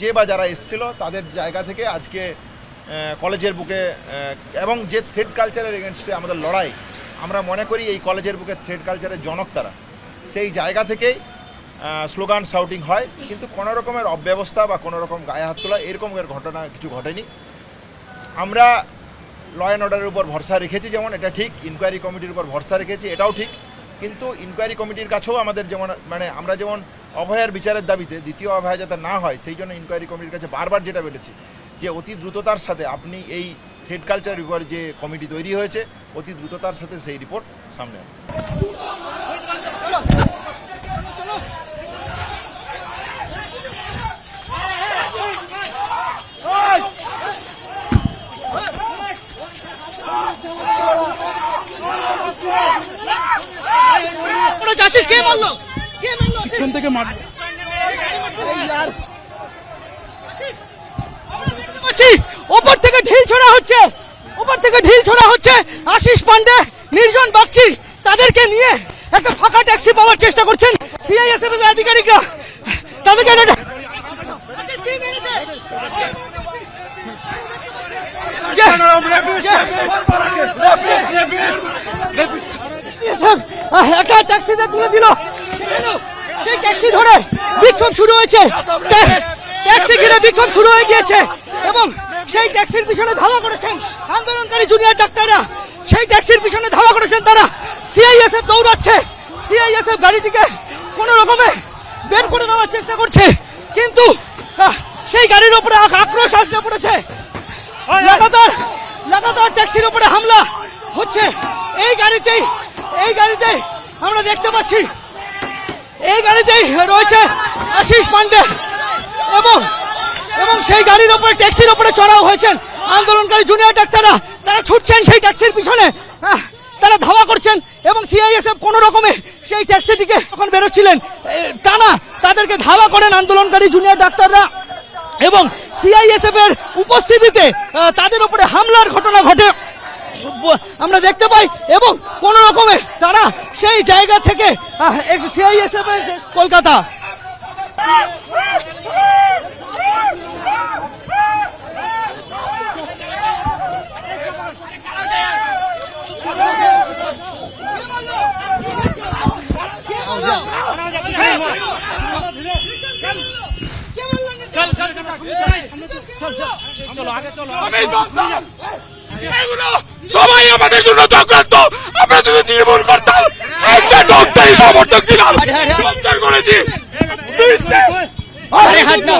যে বা যারা এসছিল তাদের জায়গা থেকে আজকে কলেজের বুকে এবং যে থ্রেড কালচারের এগেনস্টে আমাদের লড়াই, আমরা মনে করি এই কলেজের বুকে থ্রেড কালচারের জনক তারা। সেই জায়গা থেকেই স্লোগান শাউটিং হয়, কিন্তু কোনো রকমের অব্যবস্থা বা কোনো রকম গায়ে হাত তোলা এরকম ঘটনা কিছু ঘটেনি। আমরা ল অ্যান্ড অর্ডারের উপর ভরসা রেখেছি যেমন, এটা ঠিক ইনকোয়ারি কমিটির উপর ভরসা রেখেছি, এটাও ঠিক, কিন্তু ইনকোয়ারি কমিটির কাছেও আমাদের যেমন মানে আমরা যেমন অভয়ার বিচারের দাবিতে দ্বিতীয় অভয়া যাতে না হয়, সেই জন্য ইনকোয়ারি কমিটির কাছে বারবার যেটা বলেছি যে অতি দ্রুততার সাথে আপনি এই থ্রেড কালচারের উপর যে কমিটি তৈরি হয়েছে, অতি দ্রুততার সাথে সেই রিপোর্ট সামনে আনবে। কে আশিস? পিছন থেকে মার ওপর থেকে ঢিল ছোড়া হচ্ছে। ওপর থেকে ঢিল ছোড়া হচ্ছে। আশিস পান্ডে নির্জন বাগচি তাদেরকে নিয়ে একটা ফাঁকা ট্যাক্সি পাওয়ার চেষ্টা করছেন সিআইএসএফ এর আধিকারিকরা। তাদেরকে একটা- ট্যাক্সিতে তুলে দিল। ট্যাক্সি ধরে বিক্ষোভ শুরু হয়েছে। ট্যাক্সি ঘিরে বিক্ষোভ শুরু হয়ে গিয়েছে এবং সেই ট্যাক্সির পিছনে ধাওয়া করেছেন আন্দোলনকারী জুনিয়র ডাক্তাররা। সেই ট্যাক্সির পিছনে ধাওয়া করেছেন তারা। সিআইএসএফ দৌড়াচ্ছে। সিআইএসএফ গাড়িটিকে কোনো রকমে বের করে দেওয়ার চেষ্টা করছে। কিন্তু সেই গাড়ির উপরে আক্রোশ আসলে পড়েছে। লাগাতার লাগাতার ট্যাক্সির উপরে হামলা হচ্ছে। এই গাড়িতেই এই গাড়িতেই আমরা দেখতে পাচ্ছি এই গাড়িতেই রয়েছে আশিস পান্ডে এবং এবং সেই গাড়ির উপরে ট্যাক্সির উপরে চড়াও হয়েছেন আন্দোলনকারী জুনিয়র ডাক্তাররা। তারা ছুটছেন সেই ট্যাক্সির পিছনে। তারা ধাওয়া করছেন এবং সিআইএসএফ কোনো রকমে সেই ট্যাক্সিটিকে যখন বেরোচ্ছিলেন। টানা তাদেরকে ধাওয়া করেন আন্দোলনকারী জুনিয়র ডাক্তাররা এবং সিআইএসএফ এর উপস্থিতিতে তাদের উপরে হামলার ঘটনা ঘটে। আমরা দেখতে পাই এবং কোন রকমে তারা সেই জায়গা থেকে সিআইএসএফ কলকাতা। সবাই আমাদের জন্য চক্রান্ত আমরা যদি নির্মূল করতাম সমর্থক ছিলাম। করেছি। আরে হাট না